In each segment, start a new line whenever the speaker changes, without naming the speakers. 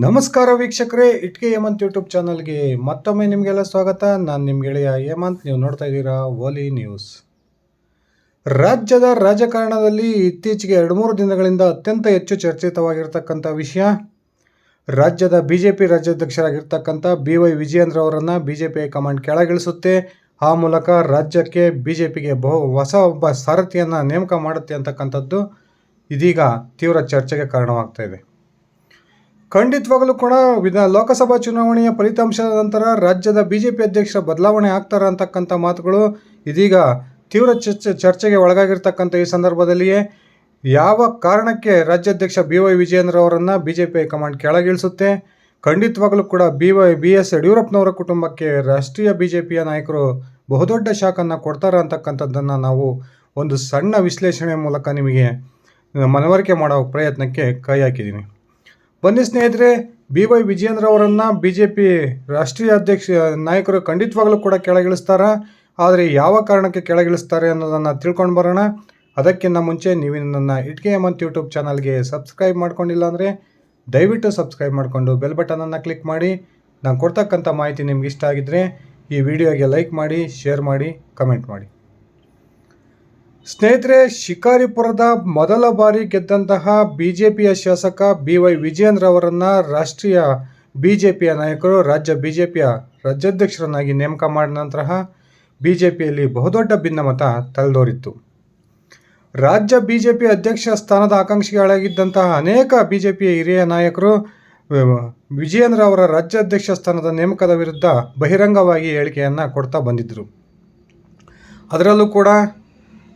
ನಮಸ್ಕಾರ ವೀಕ್ಷಕರೇ, ಇಟ್ಕೆ ಹೇಮಂತ್ ಯೂಟ್ಯೂಬ್ ಚಾನಲ್ಗೆ ಮತ್ತೊಮ್ಮೆ ನಿಮಗೆಲ್ಲ ಸ್ವಾಗತ. ನಾನು ನಿಮ್ಮ ಗೆಳೆಯ ಹೇಮಂತ್. ನೀವು ನೋಡ್ತಾ ಇದ್ದೀರಾ ಓಲಿ ನ್ಯೂಸ್ ರಾಜ್ಯದ ರಾಜಕಾರಣದಲ್ಲಿ ಇತ್ತೀಚೆಗೆ ಎರಡು ಮೂರು ದಿನಗಳಿಂದ ಅತ್ಯಂತ ಹೆಚ್ಚು ಚರ್ಚಿತವಾಗಿರ್ತಕ್ಕಂಥ ವಿಷಯ, ರಾಜ್ಯದ ಬಿ ಜೆ ಪಿ ರಾಜ್ಯಾಧ್ಯಕ್ಷರಾಗಿರ್ತಕ್ಕಂಥ ಬಿ ವೈ ವಿಜಯೇಂದ್ರ ಅವರನ್ನು ಬಿ ಜೆ ಪಿ ಕಮಾಂಡ್ ಕೆಳಗಿಳಿಸುತ್ತೆ. ಆ ಮೂಲಕ ರಾಜ್ಯಕ್ಕೆ ಬಿ ಜೆ ಪಿಗೆ ಬಹು ಹೊಸ ಒಬ್ಬ ಸಾರಥಿಯನ್ನು ನೇಮಕ ಮಾಡುತ್ತೆ ಅಂತಕ್ಕಂಥದ್ದು ಇದೀಗ ತೀವ್ರ ಚರ್ಚೆಗೆ ಕಾರಣವಾಗ್ತಾ ಇದೆ. ಖಂಡಿತವಾಗಲೂ ಕೂಡ ವಿಧಾನ ಲೋಕಸಭಾ ಚುನಾವಣೆಯ ಫಲಿತಾಂಶದ ನಂತರ ರಾಜ್ಯದ ಬಿಜೆಪಿ ಅಧ್ಯಕ್ಷರ ಬದಲಾವಣೆ ಆಗ್ತಾರೆ ಅಂತಕ್ಕಂಥ ಮಾತುಗಳು ಇದೀಗ ತೀವ್ರ ಚರ್ಚೆ, ಚರ್ಚೆಗೆ ಒಳಗಾಗಿರ್ತಕ್ಕಂಥ ಈ ಸಂದರ್ಭದಲ್ಲಿಯೇ ಯಾವ ಕಾರಣಕ್ಕೆ ರಾಜ್ಯಾಧ್ಯಕ್ಷ ಬಿ ವೈ ವಿಜಯೇಂದ್ರ ಅವರನ್ನು B J P high command ಕೆಳಗಿಳಿಸುತ್ತೆ? ಖಂಡಿತವಾಗಲೂ ಕೂಡ ಬಿ ವೈ ಬಿ ಎಸ್ ಯಡಿಯೂರಪ್ಪನವರ ಕುಟುಂಬಕ್ಕೆ ರಾಷ್ಟ್ರೀಯ ಬಿ ಜೆ ಪಿಯ ನಾಯಕರು ಬಹುದೊಡ್ಡ ಶಾಕನ್ನು ಕೊಡ್ತಾರೆ ಅಂತಕ್ಕಂಥದ್ದನ್ನು ನಾವು ಒಂದು ಸಣ್ಣ ವಿಶ್ಲೇಷಣೆ ಮೂಲಕ ನಿಮಗೆ ಮನವರಿಕೆ ಮಾಡೋ ಪ್ರಯತ್ನಕ್ಕೆ ಕೈ ಹಾಕಿದ್ದೀನಿ ಬನ್ನಿ ಸ್ನೇಹಿತರೆ, ಬಿ ವೈ ವಿಜಯೇಂದ್ರ ಅವರನ್ನು ಬಿ ಜೆ ಪಿ ರಾಷ್ಟ್ರೀಯ ಅಧ್ಯಕ್ಷ, ನಾಯಕರು ಖಂಡಿತವಾಗ್ಲೂ ಕೂಡ ಕೆಳಗಿಳಿಸ್ತಾರ? ಆದರೆ ಯಾವ ಕಾರಣಕ್ಕೆ ಕೆಳಗಿಳಿಸ್ತಾರೆ ಅನ್ನೋದನ್ನು ತಿಳ್ಕೊಂಡು ಬರೋಣ. ಅದಕ್ಕಿಂತ ಮುಂಚೆ ನೀವು ನನ್ನ ಇಟ್ಕೆ ಹೇಮಂತ್ ಯೂಟ್ಯೂಬ್ ಚಾನಲ್ಗೆ ಸಬ್ಸ್ಕ್ರೈಬ್ ಮಾಡ್ಕೊಂಡಿಲ್ಲ ಅಂದರೆ ದಯವಿಟ್ಟು ಸಬ್ಸ್ಕ್ರೈಬ್ ಮಾಡಿಕೊಂಡು ಬೆಲ್ ಬಟನನ್ನು ಕ್ಲಿಕ್ ಮಾಡಿ. ನಾನು ಕೊಡ್ತಕ್ಕಂಥ ಮಾಹಿತಿ ನಿಮ್ಗೆ ಇಷ್ಟ ಆಗಿದ್ದರೆ ಈ ವಿಡಿಯೋಗೆ ಲೈಕ್ ಮಾಡಿ, ಶೇರ್ ಮಾಡಿ, ಕಮೆಂಟ್ ಮಾಡಿ. ಸ್ನೇಹಿತರೆ, ಶಿಕಾರಿಪುರದ ಮೊದಲ ಬಾರಿ ಗೆದ್ದಂತಹ ಬಿ ಜೆ ಪಿಯ ಶಾಸಕ ಬಿ ವೈ ವಿಜಯೇಂದ್ರ ಅವರನ್ನು ರಾಷ್ಟ್ರೀಯ ಬಿ ಜೆ ಪಿಯ ನಾಯಕರು, ರಾಜ್ಯ ಬಿ ಜೆ ಪಿಯ ರಾಜ್ಯಾಧ್ಯಕ್ಷರನ್ನಾಗಿ ನೇಮಕ ಮಾಡಿದ ನಂತರ ಬಿ ಜೆ ಪಿಯಲ್ಲಿ ಬಹುದೊಡ್ಡ ಭಿನ್ನಮತ ತಲೆದೋರಿತ್ತು. ರಾಜ್ಯ ಬಿ ಜೆ ಪಿ ಅಧ್ಯಕ್ಷ ಸ್ಥಾನದ ಆಕಾಂಕ್ಷಿಗಳಾಗಿದ್ದಂತಹ ಅನೇಕ ಬಿ ಜೆ ಪಿಯ ಹಿರಿಯ ನಾಯಕರು ವಿಜಯೇಂದ್ರ ಅವರ ರಾಜ್ಯಾಧ್ಯಕ್ಷ ಸ್ಥಾನದ ನೇಮಕದ ವಿರುದ್ಧ ಬಹಿರಂಗವಾಗಿ ಹೇಳಿಕೆಯನ್ನು ಕೊಡ್ತಾ ಬಂದಿದ್ದರು ಅದರಲ್ಲೂ ಕೂಡ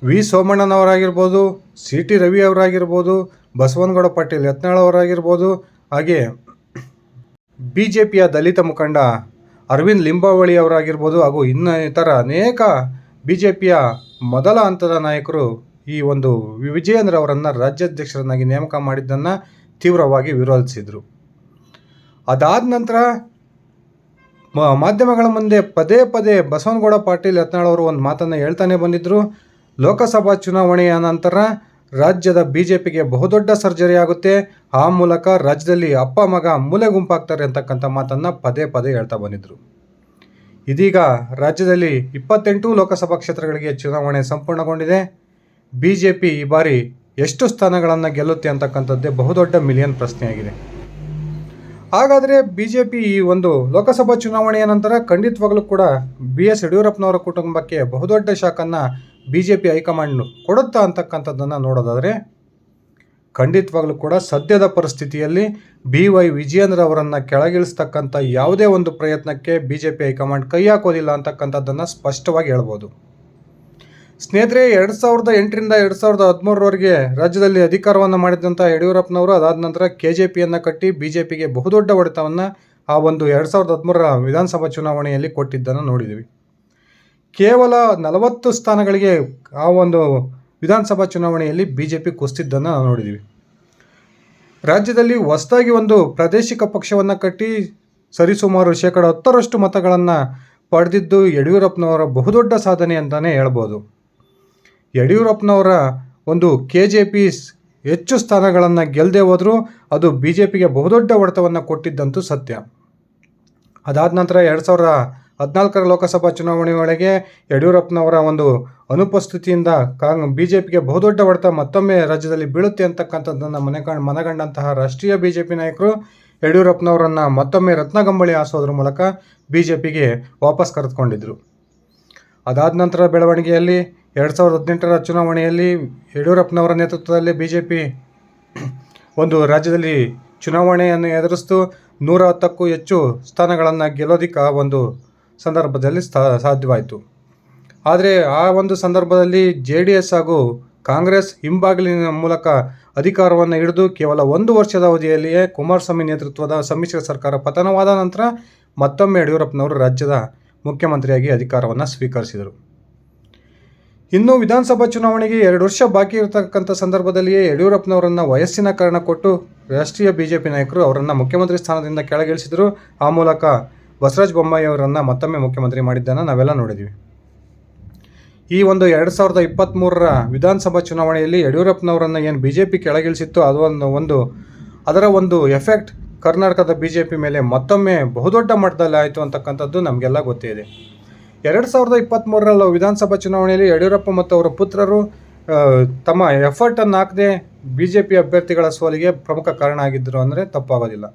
ವಿ. ಸೋಮಣ್ಣನವರಾಗಿರ್ಬೋದು, ಸಿ. ಟಿ. ರವಿ ಅವರಾಗಿರ್ಬೋದು, ಬಸವನಗೌಡ ಪಾಟೀಲ್ ಯತ್ನಾಳ್ ಅವರಾಗಿರ್ಬೋದು, ಹಾಗೆ ಬಿ ಜೆ ಪಿಯ ದಲಿತ ಮುಖಂಡ ಅರವಿಂದ್ ಲಿಂಬಾವಳಿ ಅವರಾಗಿರ್ಬೋದು, ಹಾಗೂ ಇನ್ನಿತರ ಅನೇಕ ಬಿ ಜೆ ಪಿಯ ಮೊದಲ ಹಂತದ ನಾಯಕರು ಈ ಒಂದು ವಿಜಯೇಂದ್ರ ಅವರನ್ನು ರಾಜ್ಯಾಧ್ಯಕ್ಷರನ್ನಾಗಿ ನೇಮಕ ಮಾಡಿದ್ದನ್ನು ತೀವ್ರವಾಗಿ ವಿರೋಧಿಸಿದರು. ಅದಾದ ನಂತರ ಮಾಧ್ಯಮಗಳ ಮುಂದೆ ಪದೇ ಪದೇ ಬಸವನಗೌಡ, ಪಾಟೀಲ್, ಯತ್ನಾಳ್ ಅವರು ಒಂದು ಮಾತನ್ನು ಹೇಳ್ತಾನೆ ಬಂದಿದ್ದರು ಲೋಕಸಭಾ ಚುನಾವಣೆಯ ನಂತರ ರಾಜ್ಯದ ಬಿ ಜೆ ಪಿಗೆ ಬಹುದೊಡ್ಡ ಸರ್ಜರಿ ಆಗುತ್ತೆ. ಆ ಮೂಲಕ ರಾಜ್ಯದಲ್ಲಿ ಅಪ್ಪ ಮಗ ಮೂಲೆ ಗುಂಪಾಗ್ತಾರೆ ಅಂತಕ್ಕಂಥ ಮಾತನ್ನು ಪದೇ ಪದೇ ಹೇಳ್ತಾ ಬಂದಿದ್ದರು ಇದೀಗ ರಾಜ್ಯದಲ್ಲಿ ಇಪ್ಪತ್ತೆಂಟು ಲೋಕಸಭಾ ಕ್ಷೇತ್ರಗಳಿಗೆ ಚುನಾವಣೆ ಸಂಪೂರ್ಣಗೊಂಡಿದೆ. ಬಿ ಜೆ ಪಿ ಈ ಬಾರಿ ಎಷ್ಟು ಸ್ಥಾನಗಳನ್ನು ಗೆಲ್ಲುತ್ತೆ ಅಂತಕ್ಕಂಥದ್ದೇ ಬಹುದೊಡ್ಡ ಮಿಲಿಯನ್ ಪ್ರಶ್ನೆಯಾಗಿದೆ. ಹಾಗಾದರೆ ಬಿ ಜೆ ಪಿ ಈ ಒಂದು ಲೋಕಸಭಾ ಚುನಾವಣೆಯ ನಂತರ ಖಂಡಿತವಾಗಲೂ ಕೂಡ ಬಿ ಎಸ್ ಯಡಿಯೂರಪ್ಪನವರ ಕುಟುಂಬಕ್ಕೆ ಬಹುದೊಡ್ಡ ಶಾಕನ್ನು B J P high command ಕೊಡುತ್ತಾ ಅಂತಕ್ಕಂಥದ್ದನ್ನು ನೋಡೋದಾದರೆ, ಖಂಡಿತವಾಗಲೂ ಕೂಡ ಸದ್ಯದ ಪರಿಸ್ಥಿತಿಯಲ್ಲಿ ಬಿ ವೈ ವಿಜಯೇಂದ್ರ ಅವರನ್ನು ಕೆಳಗಿಳಿಸ್ತಕ್ಕಂಥ ಯಾವುದೇ ಒಂದು ಪ್ರಯತ್ನಕ್ಕೆ ಬಿ ಜೆ ಪಿ ಹೈಕಮಾಂಡ್ ಕೈ ಹಾಕೋದಿಲ್ಲ ಅಂತಕ್ಕಂಥದ್ದನ್ನು ಸ್ಪಷ್ಟವಾಗಿ ಹೇಳ್ಬೋದು. ಸ್ನೇಹಿತರೆ, ಎರಡು ಸಾವಿರದ ಎಂಟರಿಂದ ಎರಡು ಸಾವಿರದ ಹದಿಮೂರರವರೆಗೆ ರಾಜ್ಯದಲ್ಲಿ ಅಧಿಕಾರವನ್ನು ಮಾಡಿದಂಥ ಯಡಿಯೂರಪ್ಪನವರು ಅದಾದ ನಂತರ ಕೆ ಜೆ ಪಿಯನ್ನು ಕಟ್ಟಿ ಬಿ ಜೆ ಪಿಗೆ ಬಹುದೊಡ್ಡ ಹೊಡೆತವನ್ನು ಆ ಒಂದು ಎರಡು ಸಾವಿರದ ಹದಿಮೂರರ ವಿಧಾನಸಭಾ ಚುನಾವಣೆಯಲ್ಲಿ ಕೊಟ್ಟಿದ್ದನ್ನು ನೋಡಿದ್ದೀವಿ ಕೇವಲ ನಲವತ್ತು ಸ್ಥಾನಗಳಿಗೆ ಆ ಒಂದು ವಿಧಾನಸಭಾ ಚುನಾವಣೆಯಲ್ಲಿ ಬಿ ಜೆ ಪಿ ಕುಸಿತಿದ್ದನ್ನು ನಾವು ನೋಡಿದ್ದೀವಿ ರಾಜ್ಯದಲ್ಲಿ ಹೊಸದಾಗಿ ಒಂದು ಪ್ರಾದೇಶಿಕ ಪಕ್ಷವನ್ನು ಕಟ್ಟಿ ಸರಿಸುಮಾರು ಶೇಕಡ ಹತ್ತರಷ್ಟು ಮತಗಳನ್ನು ಪಡೆದಿದ್ದು ಯಡಿಯೂರಪ್ಪನವರ ಬಹುದೊಡ್ಡ ಸಾಧನೆ ಅಂತಲೇ ಹೇಳ್ಬೋದು. ಯಡಿಯೂರಪ್ಪನವರ ಒಂದು ಕೆ ಜೆ ಪಿ ಹೆಚ್ಚು ಸ್ಥಾನಗಳನ್ನು ಗೆಲ್ಲದೆ ಹೋದರೂ ಅದು ಬಿ ಜೆ ಪಿಗೆ ಬಹುದೊಡ್ಡ ಹೊಡೆತವನ್ನು ಕೊಟ್ಟಿದ್ದಂತೂ ಸತ್ಯ. ಅದಾದ ನಂತರ ಎರಡು ಸಾವಿರದ ಹದಿನಾಲ್ಕರ ಲೋಕಸಭಾ ಚುನಾವಣೆ ವೇಳೆಗೆ ಯಡಿಯೂರಪ್ಪನವರ ಒಂದು ಅನುಪಸ್ಥಿತಿಯಿಂದ ಕಾಂಗ್ ಬಿ ಜೆ ಪಿಗೆ ಬಹುದೊಡ್ಡ ಹೊಡೆತ ಮತ್ತೊಮ್ಮೆ ರಾಜ್ಯದಲ್ಲಿ ಬೀಳುತ್ತೆ ಅಂತಕ್ಕಂಥದ್ದನ್ನು ಮನೆಕಂಡು ಮನಗಂಡಂತಹ ರಾಷ್ಟ್ರೀಯ ಬಿ ಜೆ ಪಿ ನಾಯಕರು ಯಡಿಯೂರಪ್ಪನವರನ್ನು ಮತ್ತೊಮ್ಮೆ ರತ್ನಗಂಬಳಿ ಹಾಸೋದ್ರ ಮೂಲಕ ಬಿ ಜೆ ಪಿಗೆ ವಾಪಸ್ ಕರೆದುಕೊಂಡಿದ್ದರು ಅದಾದ ನಂತರ ಬೆಳವಣಿಗೆಯಲ್ಲಿ ಎರಡು ಸಾವಿರದ ಹದಿನೆಂಟರ ಚುನಾವಣೆಯಲ್ಲಿ ಯಡಿಯೂರಪ್ಪನವರ ನೇತೃತ್ವದಲ್ಲಿ ಬಿ ಜೆ ಪಿ ಒಂದು ರಾಜ್ಯದಲ್ಲಿ ಚುನಾವಣೆಯನ್ನು ಎದುರಿಸ್ತು. ನೂರ ಹತ್ತಕ್ಕೂ ಹೆಚ್ಚು ಸ್ಥಾನಗಳನ್ನು ಗೆಲ್ಲೋದಿಕ್ಕೆ ಒಂದು ಸಂದರ್ಭದಲ್ಲಿ ಸಾಧ್ಯವಾಯಿತು. ಆದರೆ ಆ ಒಂದು ಸಂದರ್ಭದಲ್ಲಿ ಜೆ ಡಿ ಹಾಗೂ ಕಾಂಗ್ರೆಸ್ ಹಿಂಬಾಗಿಲಿನ ಮೂಲಕ ಅಧಿಕಾರವನ್ನು ಹಿಡಿದು ಕೇವಲ ಒಂದು ವರ್ಷದ ಅವಧಿಯಲ್ಲಿಯೇ ಕುಮಾರಸ್ವಾಮಿ ನೇತೃತ್ವದ ಸಮ್ಮಿಶ್ರ ಸರ್ಕಾರ ಪತನವಾದ ನಂತರ ಮತ್ತೊಮ್ಮೆ ಯಡಿಯೂರಪ್ಪನವರು ರಾಜ್ಯದ ಮುಖ್ಯಮಂತ್ರಿಯಾಗಿ ಅಧಿಕಾರವನ್ನು ಸ್ವೀಕರಿಸಿದರು. ಇನ್ನು ವಿಧಾನಸಭಾ ಚುನಾವಣೆಗೆ ಎರಡು ವರ್ಷ ಬಾಕಿ ಇರತಕ್ಕಂಥ ಸಂದರ್ಭದಲ್ಲಿಯೇ ಯಡಿಯೂರಪ್ಪನವರನ್ನು ವಯಸ್ಸಿನ ಕಾರಣ ಕೊಟ್ಟು ರಾಷ್ಟ್ರೀಯ ಬಿ ಜೆ ಪಿ ನಾಯಕರು ಅವರನ್ನು ಮುಖ್ಯಮಂತ್ರಿ ಸ್ಥಾನದಿಂದ ಕೆಳಗಿಳಿಸಿದರು. ಆ ಮೂಲಕ ಬಸವರಾಜ ಬೊಮ್ಮಾಯಿ ಅವರನ್ನು ಮತ್ತೊಮ್ಮೆ ಮುಖ್ಯಮಂತ್ರಿ ಮಾಡಿದ್ದನ್ನು ನಾವೆಲ್ಲ ನೋಡಿದ್ದೀವಿ ಈ ಒಂದು ಎರಡು ಸಾವಿರದ ಇಪ್ಪತ್ತ್ಮೂರರ ವಿಧಾನಸಭಾ ಚುನಾವಣೆಯಲ್ಲಿ ಯಡಿಯೂರಪ್ಪನವರನ್ನು ಏನು ಬಿ ಜೆ ಪಿ ಕೆಳಗಿಳಿಸಿತ್ತು ಅದು ಒಂದು ಒಂದು, ಅದರ ಒಂದು ಎಫೆಕ್ಟ್ ಕರ್ನಾಟಕದ ಬಿ ಜೆ ಪಿ ಮೇಲೆ ಮತ್ತೊಮ್ಮೆ ಬಹುದೊಡ್ಡ ಮಟ್ಟದಲ್ಲಿ ಆಯಿತು ಅಂತಕ್ಕಂಥದ್ದು ನಮಗೆಲ್ಲ ಗೊತ್ತೇ ಇದೆ. ಎರಡು ಸಾವಿರದ ಇಪ್ಪತ್ತ್ಮೂರರಲ್ಲಿ ವಿಧಾನಸಭಾ ಚುನಾವಣೆಯಲ್ಲಿ ಯಡಿಯೂರಪ್ಪ ಮತ್ತು ಅವರ ಪುತ್ರರು ತಮ್ಮ ಎಫರ್ಟನ್ನು ಹಾಕದೆ ಬಿ ಜೆ ಪಿ ಅಭ್ಯರ್ಥಿಗಳ ಸೋಲಿಗೆ ಪ್ರಮುಖ ಕಾರಣ ಆಗಿದ್ದರು ಅಂದರೆ ತಪ್ಪಾಗೋದಿಲ್ಲ.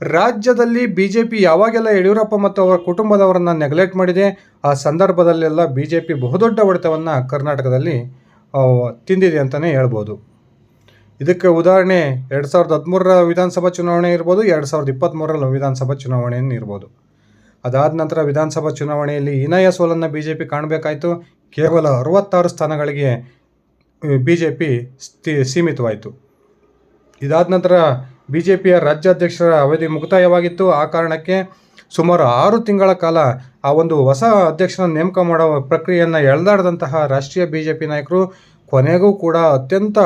ರಾಜ್ಯದಲ್ಲಿ ಬಿ ಜೆ ಪಿ ಯಾವಾಗೆಲ್ಲ ಯಡಿಯೂರಪ್ಪ ಮತ್ತು ಅವರ ಕುಟುಂಬದವರನ್ನು ನೆಗ್ಲೆಕ್ಟ್ ಮಾಡಿದೆ, ಆ ಸಂದರ್ಭದಲ್ಲೆಲ್ಲ ಬಿ ಜೆ ಪಿ ಬಹುದೊಡ್ಡ ಹೊಡೆತವನ್ನು ಕರ್ನಾಟಕದಲ್ಲಿ ತಿಂದಿದೆ ಅಂತಲೇ ಹೇಳ್ಬೋದು. ಇದಕ್ಕೆ ಉದಾಹರಣೆ ಎರಡು ಸಾವಿರದ ಹದಿಮೂರರ ವಿಧಾನಸಭಾ ಚುನಾವಣೆ ಇರ್ಬೋದು, ಎರಡು ಸಾವಿರದ ಇಪ್ಪತ್ತ್ಮೂರರ ವಿಧಾನಸಭಾ ಚುನಾವಣೆಯನ್ನು ಇರ್ಬೋದು. ಅದಾದ ನಂತರ ವಿಧಾನಸಭಾ ಚುನಾವಣೆಯಲ್ಲಿ ಹೀನಾಯ ಸೋಲನ್ನು ಬಿ ಜೆ ಪಿ ಕಾಣಬೇಕಾಯಿತು. ಕೇವಲ ಅರವತ್ತಾರು ಸ್ಥಾನಗಳಿಗೆ ಬಿ ಜೆ ಪಿ ಸ್ಥಿ ಸೀಮಿತವಾಯಿತು. ಇದಾದ ನಂತರ ಬಿ ಜೆ ಪಿಯ ರಾಜ್ಯಾಧ್ಯಕ್ಷರ ಅವಧಿ ಮುಕ್ತಾಯವಾಗಿತ್ತು. ಆ ಕಾರಣಕ್ಕೆ ಸುಮಾರು ಆರು ತಿಂಗಳ ಕಾಲ ಆ ಒಂದು ಹೊಸ ಅಧ್ಯಕ್ಷನ ನೇಮಕ ಮಾಡೋ ಪ್ರಕ್ರಿಯೆಯನ್ನು ಎಳೆದಾಡದಂತಹ ರಾಷ್ಟ್ರೀಯ ಬಿ ಜೆ ಪಿ ನಾಯಕರು ಕೊನೆಗೂ ಕೂಡ ಅತ್ಯಂತ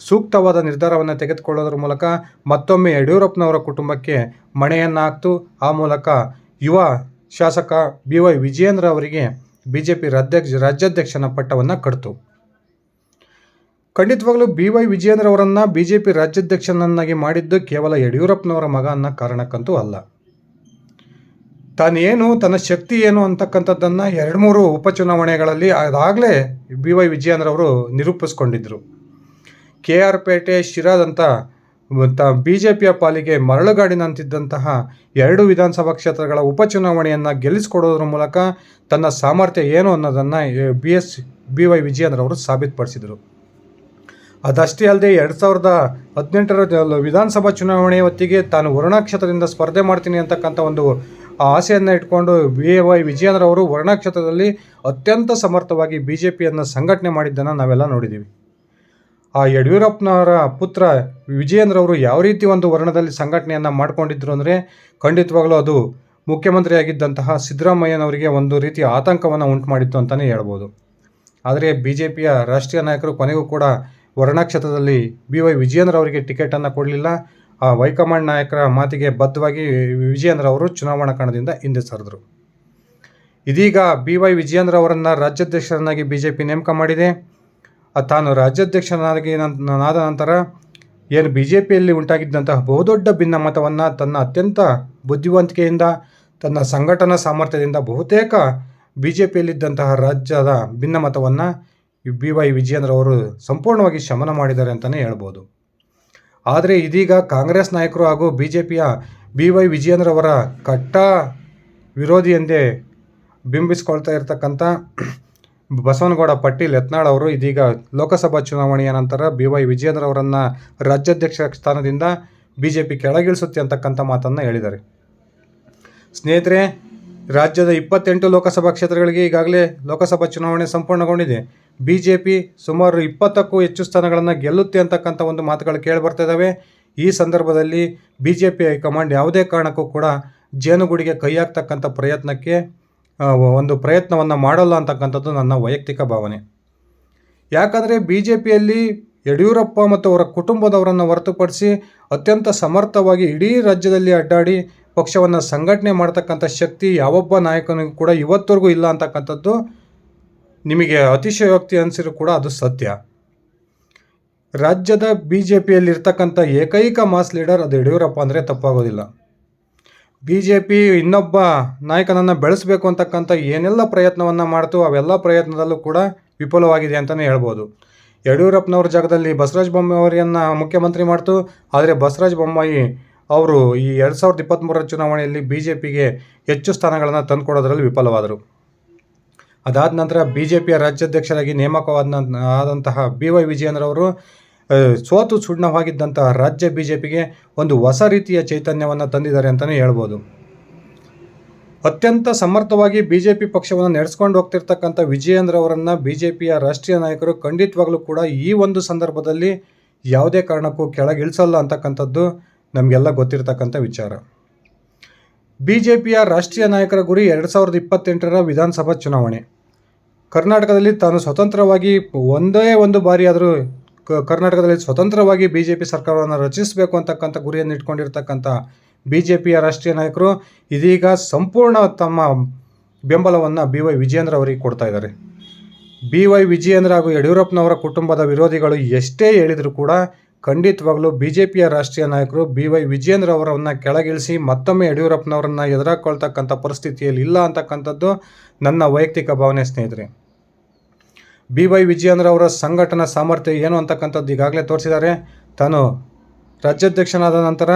ಸೂಕ್ತವಾದ ನಿರ್ಧಾರವನ್ನು ತೆಗೆದುಕೊಳ್ಳೋದ್ರ ಮೂಲಕ ಮತ್ತೊಮ್ಮೆ ಯಡಿಯೂರಪ್ಪನವರ ಕುಟುಂಬಕ್ಕೆ ಮಣೆಯನ್ನು ಹಾಕ್ತು. ಆ ಮೂಲಕ ಯುವ ಶಾಸಕ ಬಿ ವೈ ವಿಜಯೇಂದ್ರ ಅವರಿಗೆ ಬಿ ಜೆ ಪಿ ರಾಜ್ಯಾಧ್ಯಕ್ಷ ರಾಜ್ಯಾಧ್ಯಕ್ಷನ ಪಟ್ಟವನ್ನು ಕಡ್ತು ಖಂಡಿತವಾಗ್ಲೂ ಬಿ ವೈ ವಿಜಯೇಂದ್ರ ಅವರನ್ನು ಬಿ ಜೆ ಪಿ ರಾಜ್ಯಾಧ್ಯಕ್ಷನನ್ನಾಗಿ ಮಾಡಿದ್ದು ಕೇವಲ ಯಡಿಯೂರಪ್ಪನವರ ಮಗ ಅನ್ನೋ ಕಾರಣಕ್ಕಂತೂ ಅಲ್ಲ. ತಾನೇನು, ತನ್ನ ಶಕ್ತಿ ಏನು ಅಂತಕ್ಕಂಥದ್ದನ್ನು ಎರಡು ಮೂರು ಉಪಚುನಾವಣೆಗಳಲ್ಲಿ ಅದಾಗಲೇ ಬಿ ವೈ ವಿಜಯೇಂದ್ರ ಅವರು ನಿರೂಪಿಸ್ಕೊಂಡಿದ್ದರು ಕೆ ಆರ್ ಪೇಟೆ, ಶಿರಾದಂತ ಬಿ ಜೆ ಪಿಯ ಪಾಲಿಗೆ ಮರಳುಗಾಡಿನಂತಿದ್ದಂತಹ ಎರಡು ವಿಧಾನಸಭಾ ಕ್ಷೇತ್ರಗಳ ಉಪಚುನಾವಣೆಯನ್ನು ಗೆಲ್ಲಿಸಿಕೊಡೋದ್ರ ಮೂಲಕ ತನ್ನ ಸಾಮರ್ಥ್ಯ ಏನು ಅನ್ನೋದನ್ನು B S, B Y Vijayendra ಅವರು ಸಾಬೀತುಪಡಿಸಿದರು. ಅದಷ್ಟೇ ಅಲ್ಲದೆ ಎರಡು ಸಾವಿರದ ಹದಿನೆಂಟರ ವಿಧಾನಸಭಾ ಚುನಾವಣೆ ಹೊತ್ತಿಗೆ ತಾನು ವರುಣಾ ಕ್ಷೇತ್ರದಿಂದ ಸ್ಪರ್ಧೆ ಮಾಡ್ತೀನಿ ಅಂತಕ್ಕಂಥ ಒಂದು ಆಸೆಯನ್ನು ಇಟ್ಕೊಂಡು ಬಿ ವೈ ವಿಜಯೇಂದ್ರ ಅವರು ವರುಣಾ ಕ್ಷೇತ್ರದಲ್ಲಿ ಅತ್ಯಂತ ಸಮರ್ಥವಾಗಿ ಬಿ ಜೆ ಪಿಯನ್ನು ಸಂಘಟನೆ ಮಾಡಿದ್ದನ್ನು ನಾವೆಲ್ಲ ನೋಡಿದ್ದೀವಿ ಆ, ಯಡಿಯೂರಪ್ಪನವರ ಪುತ್ರ ವಿಜಯೇಂದ್ರ ಅವರು ಯಾವ ರೀತಿ ಒಂದು ವರ್ಣದಲ್ಲಿ ಸಂಘಟನೆಯನ್ನು ಮಾಡಿಕೊಂಡಿದ್ರು ಅಂದರೆ ಖಂಡಿತವಾಗಲೂ ಅದು ಮುಖ್ಯಮಂತ್ರಿಯಾಗಿದ್ದಂತಹ ಸಿದ್ದರಾಮಯ್ಯನವರಿಗೆ ಒಂದು ರೀತಿ ಆತಂಕವನ್ನು ಉಂಟು ಮಾಡಿತ್ತು ಅಂತಲೇ ಹೇಳ್ಬೋದು. ಆದರೆ ಬಿ ಜೆ ಪಿಯ ರಾಷ್ಟ್ರೀಯ ನಾಯಕರು ಕೊನೆಗೂ ಕೂಡ ವರ್ಣ ಕ್ಷೇತ್ರದಲ್ಲಿ ಬಿ ವೈ ವಿಜಯೇಂದ್ರ ಅವರಿಗೆ ಟಿಕೆಟನ್ನು ಕೊಡಲಿಲ್ಲ. ಆ ಹೈಕಮಾಂಡ್ ನಾಯಕರ ಮಾತಿಗೆ ಬದ್ಧವಾಗಿ ವಿಜಯೇಂದ್ರ ಅವರು ಚುನಾವಣಾ ಕಣದಿಂದ ಹಿಂದೆ ಸರಿದರು. ಇದೀಗ ಬಿ ವೈ ವಿಜಯೇಂದ್ರ ಅವರನ್ನು ರಾಜ್ಯಾಧ್ಯಕ್ಷರನ್ನಾಗಿ ಬಿ ಜೆ ಪಿ ನೇಮಕ ಮಾಡಿದೆ. ತಾನು ರಾಜ್ಯಾಧ್ಯಕ್ಷನಾಗಿ ನಾದ ನಂತರ ಏನು ಬಿ ಜೆ ಪಿಯಲ್ಲಿ ಉಂಟಾಗಿದ್ದಂತಹ ಬಹುದೊಡ್ಡ ಭಿನ್ನಮತವನ್ನು ತನ್ನ ಅತ್ಯಂತ ಬುದ್ಧಿವಂತಿಕೆಯಿಂದ, ತನ್ನ ಸಂಘಟನಾ ಸಾಮರ್ಥ್ಯದಿಂದ ಬಹುತೇಕ ಬಿ ಜೆ ಪಿಯಲ್ಲಿದ್ದಂತಹ ರಾಜ್ಯದ ಭಿನ್ನಮತವನ್ನು ಬಿ ವೈ ವಿಜಯೇಂದ್ರ ಅವರು ಸಂಪೂರ್ಣವಾಗಿ ಶಮನ ಮಾಡಿದ್ದಾರೆ ಅಂತಲೇ ಹೇಳ್ಬೋದು. ಆದರೆ ಇದೀಗ ಕಾಂಗ್ರೆಸ್ ನಾಯಕರು ಹಾಗೂ ಬಿ ಜೆ ಪಿಯ ಬಿ ವೈ ವಿಜಯೇಂದ್ರ ಅವರ ಕಟ್ಟ ವಿರೋಧಿ ಎಂದೇ ಬಿಂಬಿಸ್ಕೊಳ್ತಾ ಇರತಕ್ಕಂಥ ಬಸವನಗೌಡ ಪಟೀಲ್, ಯತ್ನಾಳ್ ಅವರು ಇದೀಗ ಲೋಕಸಭಾ ಚುನಾವಣೆಯ ನಂತರ ಬಿ ವೈ ವಿಜಯೇಂದ್ರ ಅವರನ್ನು ರಾಜ್ಯಾಧ್ಯಕ್ಷ ಸ್ಥಾನದಿಂದ ಬಿ ಜೆ ಪಿ ಕೆಳಗಿಳಿಸುತ್ತೆ ಅಂತಕ್ಕಂಥ ಮಾತನ್ನು ಹೇಳಿದ್ದಾರೆ. ಸ್ನೇಹಿತರೆ, ರಾಜ್ಯದ ಇಪ್ಪತ್ತೆಂಟು ಲೋಕಸಭಾ ಕ್ಷೇತ್ರಗಳಿಗೆ ಈಗಾಗಲೇ ಲೋಕಸಭಾ ಚುನಾವಣೆ ಸಂಪೂರ್ಣಗೊಂಡಿದೆ. ಬಿ ಜೆ ಪಿ ಸುಮಾರು ಇಪ್ಪತ್ತಕ್ಕೂ ಹೆಚ್ಚು ಸ್ಥಾನಗಳನ್ನು ಗೆಲ್ಲುತ್ತೆ ಅಂತಕ್ಕಂಥ ಒಂದು ಮಾತುಗಳು ಕೇಳಿಬರ್ತಾ ಇದ್ದಾವೆ ಈ ಸಂದರ್ಭದಲ್ಲಿ ಬಿ ಜೆ ಪಿ ಹೈಕಮಾಂಡ್ ಯಾವುದೇ ಕಾರಣಕ್ಕೂ ಕೂಡ ಜೇನುಗೂಡಿಗೆ ಕೈ ಹಾಕ್ತಕ್ಕಂಥ ಪ್ರಯತ್ನಕ್ಕೆ ಒಂದು ಪ್ರಯತ್ನವನ್ನು ಮಾಡಲ್ಲ ಅಂತಕ್ಕಂಥದ್ದು ನನ್ನ ವೈಯಕ್ತಿಕ ಭಾವನೆ. ಯಾಕಂದರೆ ಬಿ ಜೆ ಪಿಯಲ್ಲಿ ಯಡಿಯೂರಪ್ಪ ಮತ್ತು ಅವರ ಕುಟುಂಬದವರನ್ನು ಹೊರತುಪಡಿಸಿ ಅತ್ಯಂತ ಸಮರ್ಥವಾಗಿ ಇಡೀ ರಾಜ್ಯದಲ್ಲಿ ಅಡ್ಡಾಡಿ ಪಕ್ಷವನ್ನು ಸಂಘಟನೆ ಮಾಡ್ತಕ್ಕಂಥ ಶಕ್ತಿ ಯಾವೊಬ್ಬ ನಾಯಕನಿಗೂ ಕೂಡ ಇವತ್ತವರೆಗೂ ಇಲ್ಲ ಅಂತಕ್ಕಂಥದ್ದು ನಿಮಗೆ ಅತಿಶಯೋಕ್ತಿ ಅನಿಸಿದ್ರು ಕೂಡ ಅದು ಸತ್ಯ. ರಾಜ್ಯದ ಬಿ ಜೆ ಪಿಯಲ್ಲಿರ್ತಕ್ಕಂಥ ಏಕೈಕ ಮಾಸ್ ಲೀಡರ್ ಅದು ಯಡಿಯೂರಪ್ಪ ಅಂದರೆ ತಪ್ಪಾಗೋದಿಲ್ಲ. ಬಿ ಜೆ ಪಿ ಇನ್ನೊಬ್ಬ ನಾಯಕನನ್ನು ಬೆಳೆಸಬೇಕು ಅಂತಕ್ಕಂಥ ಏನೆಲ್ಲ ಪ್ರಯತ್ನವನ್ನು ಮಾಡ್ತು ಅವೆಲ್ಲ ಪ್ರಯತ್ನದಲ್ಲೂ ಕೂಡ ವಿಫಲವಾಗಿದೆ ಅಂತಲೇ ಹೇಳ್ಬೋದು. ಯಡಿಯೂರಪ್ಪನವ್ರ ಜಾಗದಲ್ಲಿ ಬಸವರಾಜ ಬೊಮ್ಮಾಯಿಯವರನ್ನು ಮುಖ್ಯಮಂತ್ರಿ ಮಾಡ್ತು. ಆದರೆ ಬಸವರಾಜ ಬೊಮ್ಮಾಯಿ ಅವರು ಈ ಎರಡು ಸಾವಿರದ ಇಪ್ಪತ್ತ್ಮೂರರ ಚುನಾವಣೆಯಲ್ಲಿ ಬಿ ಜೆ ಪಿಗೆ ಹೆಚ್ಚು ಸ್ಥಾನಗಳನ್ನು ತಂದುಕೊಡೋದರಲ್ಲಿ ವಿಫಲವಾದರು. ಅದಾದ ನಂತರ ಬಿ ಜೆ ಪಿಯ ರಾಜ್ಯಾಧ್ಯಕ್ಷರಾಗಿ ನೇಮಕವಾದ ಆದಂತಹ ಬಿ ವೈ ವಿಜಯೇಂದ್ರವರು ಸೋತು ಸುಣ್ಣವಾಗಿದ್ದಂತಹ ರಾಜ್ಯ ಬಿ ಜೆ ಪಿಗೆ ಒಂದು ಹೊಸ ರೀತಿಯ ಚೈತನ್ಯವನ್ನು ತಂದಿದ್ದಾರೆ ಅಂತಲೇ ಹೇಳ್ಬೋದು. ಅತ್ಯಂತ ಸಮರ್ಥವಾಗಿ ಬಿ ಜೆ ಪಿ ಪಕ್ಷವನ್ನು ನಡೆಸ್ಕೊಂಡು ಹೋಗ್ತಿರ್ತಕ್ಕಂಥ ವಿಜಯೇಂದ್ರ ಅವರನ್ನು ಬಿ ಜೆ ಪಿಯ ರಾಷ್ಟ್ರೀಯ ನಾಯಕರು ಖಂಡಿತವಾಗಲೂ ಕೂಡ ಈ ಒಂದು ಸಂದರ್ಭದಲ್ಲಿ ಯಾವುದೇ ಕಾರಣಕ್ಕೂ ಕೆಳಗಿಳಿಸಲ್ಲ ಅಂತಕ್ಕಂಥದ್ದು ನಮಗೆಲ್ಲ ಗೊತ್ತಿರತಕ್ಕಂಥ ವಿಚಾರ. ಬಿ ಜೆ ಪಿಯ ರಾಷ್ಟ್ರೀಯ ನಾಯಕರ ಗುರಿ ಎರಡು ಸಾವಿರದ ಇಪ್ಪತ್ತೆಂಟರ ವಿಧಾನಸಭಾ ಚುನಾವಣೆ. ಕರ್ನಾಟಕದಲ್ಲಿ ತಾನು ಸ್ವತಂತ್ರವಾಗಿ ಒಂದೇ ಒಂದು ಬಾರಿ ಆದರೂ ಕರ್ನಾಟಕದಲ್ಲಿ ಸ್ವತಂತ್ರವಾಗಿ ಬಿ ಜೆ ಪಿ ಸರ್ಕಾರವನ್ನು ರಚಿಸಬೇಕು ಅಂತಕ್ಕಂಥ ಗುರಿಯನ್ನು ಇಟ್ಕೊಂಡಿರ್ತಕ್ಕಂಥ ಬಿ ಜೆ ಪಿಯ ರಾಷ್ಟ್ರೀಯ ನಾಯಕರು ಇದೀಗ ಸಂಪೂರ್ಣ ತಮ್ಮ ಬೆಂಬಲವನ್ನು ಬಿ ವೈ ವಿಜಯೇಂದ್ರ ಅವರಿಗೆ ಕೊಡ್ತಾ ಇದ್ದಾರೆ. ಬಿ ವೈ ವಿಜಯೇಂದ್ರ ಹಾಗೂ ಯಡಿಯೂರಪ್ಪನವರ ಕುಟುಂಬದ ವಿರೋಧಿಗಳು ಎಷ್ಟೇ ಹೇಳಿದರೂ ಕೂಡ ಖಂಡಿತವಾಗಲೂ ಬಿ ಜೆ ಪಿಯ ರಾಷ್ಟ್ರೀಯ ನಾಯಕರು ಬಿ ವೈ ವಿಜಯೇಂದ್ರ ಅವರನ್ನು ಕೆಳಗಿಳಿಸಿ ಮತ್ತೊಮ್ಮೆ ಯಡಿಯೂರಪ್ಪನವರನ್ನು ಎದುರಾಕೊಳ್ತಕ್ಕಂಥ ಪರಿಸ್ಥಿತಿಯಲ್ಲಿ ಇಲ್ಲ ಅಂತಕ್ಕಂಥದ್ದು ನನ್ನ ವೈಯಕ್ತಿಕ ಭಾವನೆ ಸ್ನೇಹಿತರೆ. ಬಿ ವೈ ವಿಜಯೇಂದ್ರ ಅವರ ಸಂಘಟನಾ ಸಾಮರ್ಥ್ಯ ಏನು ಅಂತಕ್ಕಂಥದ್ದು ಈಗಾಗಲೇ ತೋರಿಸಿದ್ದಾರೆ. ತಾನು ರಾಜ್ಯಾಧ್ಯಕ್ಷನಾದ ನಂತರ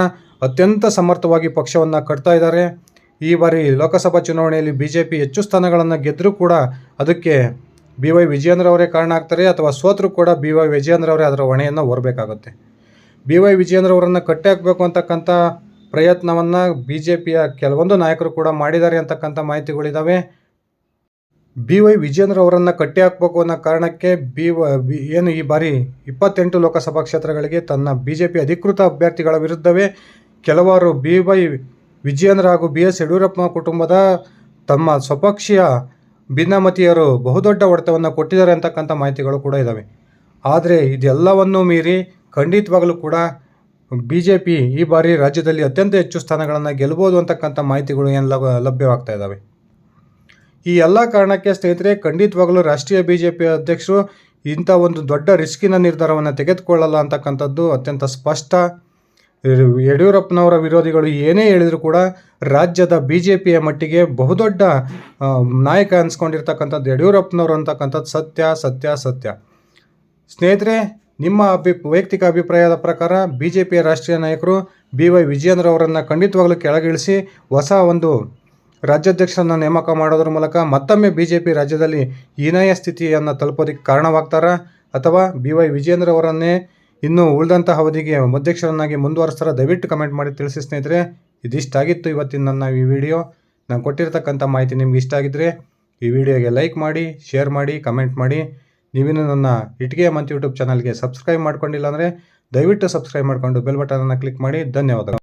ಅತ್ಯಂತ ಸಮರ್ಥವಾಗಿ ಪಕ್ಷವನ್ನು ಕಟ್ತಾ ಇದ್ದಾರೆ. ಈ ಬಾರಿ ಲೋಕಸಭಾ ಚುನಾವಣೆಯಲ್ಲಿ ಬಿ ಜೆ ಪಿ ಹೆಚ್ಚು ಸ್ಥಾನಗಳನ್ನು ಗೆದ್ದರೂ ಕೂಡ ಅದಕ್ಕೆ ಬಿ ವೈ ವಿಜಯೇಂದ್ರ ಅವರೇ ಕಾರಣ ಆಗ್ತಾರೆ ಅಥವಾ ಸೋತರೂ ಕೂಡ ಬಿ ವೈ ವಿಜಯೇಂದ್ರ ಅವರೇ ಅದರ ಹೊಣೆಯನ್ನು ಹೊರಬೇಕಾಗುತ್ತೆ. ಬಿ ವೈ ವಿಜಯೇಂದ್ರ ಅವರನ್ನು ಕಟ್ಟಿ ಹಾಕಬೇಕು ಅಂತಕ್ಕಂಥ ಪ್ರಯತ್ನವನ್ನು ಬಿ ಜೆ ಪಿಯ ಕೆಲವೊಂದು ನಾಯಕರು ಕೂಡ ಮಾಡಿದ್ದಾರೆ ಅಂತಕ್ಕಂಥ ಮಾಹಿತಿಗಳಿದ್ದಾವೆ ಬಿ ವೈ ವಿಜೇಂದ್ರ ಅವರನ್ನು ಕಟ್ಟಿ ಹಾಕಬೇಕು ಅನ್ನೋ ಕಾರಣಕ್ಕೆ ಬಿ ಏನು ಈ ಬಾರಿ ಇಪ್ಪತ್ತೆಂಟು ಲೋಕಸಭಾ ಕ್ಷೇತ್ರಗಳಿಗೆ ತನ್ನ ಬಿ ಜೆ ಪಿ ಅಧಿಕೃತ ಅಭ್ಯರ್ಥಿಗಳ ವಿರುದ್ಧವೇ ಕೆಲವರು ಬಿ ವೈ ವಿಜಯೇಂದ್ರ ಹಾಗೂ ಬಿ ಎಸ್ ಯಡಿಯೂರಪ್ಪ ಕುಟುಂಬದ ತಮ್ಮ ಸ್ವಪಕ್ಷೀಯ ಭಿನ್ನಮತೀಯರು ಬಹುದೊಡ್ಡ ಹೊಡೆತವನ್ನು ಕೊಟ್ಟಿದ್ದಾರೆ ಅಂತಕ್ಕಂಥ ಮಾಹಿತಿಗಳು ಕೂಡ ಇದ್ದಾವೆ ಆದರೆ ಇದೆಲ್ಲವನ್ನೂ ಮೀರಿ ಖಂಡಿತವಾಗಲೂ ಕೂಡ ಬಿ ಜೆ ಪಿ ಈ ಬಾರಿ ರಾಜ್ಯದಲ್ಲಿ ಅತ್ಯಂತ ಹೆಚ್ಚು ಸ್ಥಾನಗಳನ್ನು ಗೆಲ್ಬೋದು ಅಂತಕ್ಕಂಥ ಮಾಹಿತಿಗಳು ಏನು ಲಭ ಲಭ್ಯವಾಗ್ತಾ ಇದ್ದಾವೆ ಈ ಎಲ್ಲ ಕಾರಣಕ್ಕೆ ಸ್ನೇಹಿತರೆ, ಖಂಡಿತವಾಗಲೂ ರಾಷ್ಟ್ರೀಯ ಬಿ ಜೆ ಪಿ ಅಧ್ಯಕ್ಷರು ಇಂಥ ಒಂದು ದೊಡ್ಡ ರಿಸ್ಕಿನ ನಿರ್ಧಾರವನ್ನು ತೆಗೆದುಕೊಳ್ಳಲ್ಲ ಅಂತಕ್ಕಂಥದ್ದು ಅತ್ಯಂತ ಸ್ಪಷ್ಟ. ಯಡಿಯೂರಪ್ಪನವರ ವಿರೋಧಿಗಳು ಏನೇ ಹೇಳಿದರೂ ಕೂಡ ರಾಜ್ಯದ ಬಿ ಜೆ ಪಿಯ ಮಟ್ಟಿಗೆ ಬಹುದೊಡ್ಡ ನಾಯಕ ಅನ್ಸ್ಕೊಂಡಿರ್ತಕ್ಕಂಥದ್ದು ಯಡಿಯೂರಪ್ಪನವರು ಅಂತಕ್ಕಂಥದ್ದು ಸತ್ಯ ಸತ್ಯ ಸತ್ಯ. ಸ್ನೇಹಿತರೆ, ನಿಮ್ಮ ಅಭಿ, ವೈಯಕ್ತಿಕ ಅಭಿಪ್ರಾಯದ ಪ್ರಕಾರ ಬಿ ಜೆ ಪಿಯ ರಾಷ್ಟ್ರೀಯ ನಾಯಕರು ಬಿ ವೈ ವಿಜಯೇಂದ್ರ ಅವರನ್ನು ಖಂಡಿತವಾಗಲೂ ಕೆಳಗಿಳಿಸಿ ಹೊಸ ಒಂದು ರಾಜ್ಯಾಧ್ಯಕ್ಷರನ್ನು ನೇಮಕ ಮಾಡೋದ್ರ ಮೂಲಕ ಮತ್ತೊಮ್ಮೆ ಬಿ ಜೆ ಪಿ ರಾಜ್ಯದಲ್ಲಿ ಹೀನಾಯ ಸ್ಥಿತಿಯನ್ನು ತಲುಪೋದಕ್ಕೆ ಕಾರಣವಾಗ್ತಾರಾ? ಅಥವಾ ಬಿ ವೈ ವಿಜೇಂದ್ರ ಅವರನ್ನೇ ಇನ್ನೂ ಉಳಿದಂತಹ ಅವಧಿಗೆ ಅಧ್ಯಕ್ಷರನ್ನಾಗಿ ಮುಂದುವರಿಸ್ತಾರ? ದಯವಿಟ್ಟು ಕಮೆಂಟ್ ಮಾಡಿ ತಿಳಿಸಿ ಸ್ನೇಹಿತರೆ. ಇದಿಷ್ಟಾಗಿತ್ತು ಇವತ್ತಿನ ನನ್ನ ಈ ವಿಡಿಯೋ. ನಾನು ಕೊಟ್ಟಿರ್ತಕ್ಕಂಥ ಮಾಹಿತಿ ನಿಮ್ಗೆ ಇಷ್ಟ ಆಗಿದ್ದರೆ ಈ ವಿಡಿಯೋಗೆ ಲೈಕ್ ಮಾಡಿ, ಶೇರ್ ಮಾಡಿ, ಕಮೆಂಟ್ ಮಾಡಿ. ನೀವಿನ್ನೂ ನನ್ನ ಇಟ್ಗೆ ಮಂತ್ ಯೂಟ್ಯೂಬ್ ಚಾನಲ್ಗೆ ಸಬ್ಸ್ಕ್ರೈಬ್ ಮಾಡ್ಕೊಂಡಿಲ್ಲ ಅಂದರೆ ದಯವಿಟ್ಟು ಸಬ್ಸ್ಕ್ರೈಬ್ ಮಾಡಿಕೊಂಡು ಬೆಲ್ ಬಟನನ್ನು ಕ್ಲಿಕ್ ಮಾಡಿ. ಧನ್ಯವಾದಗಳು.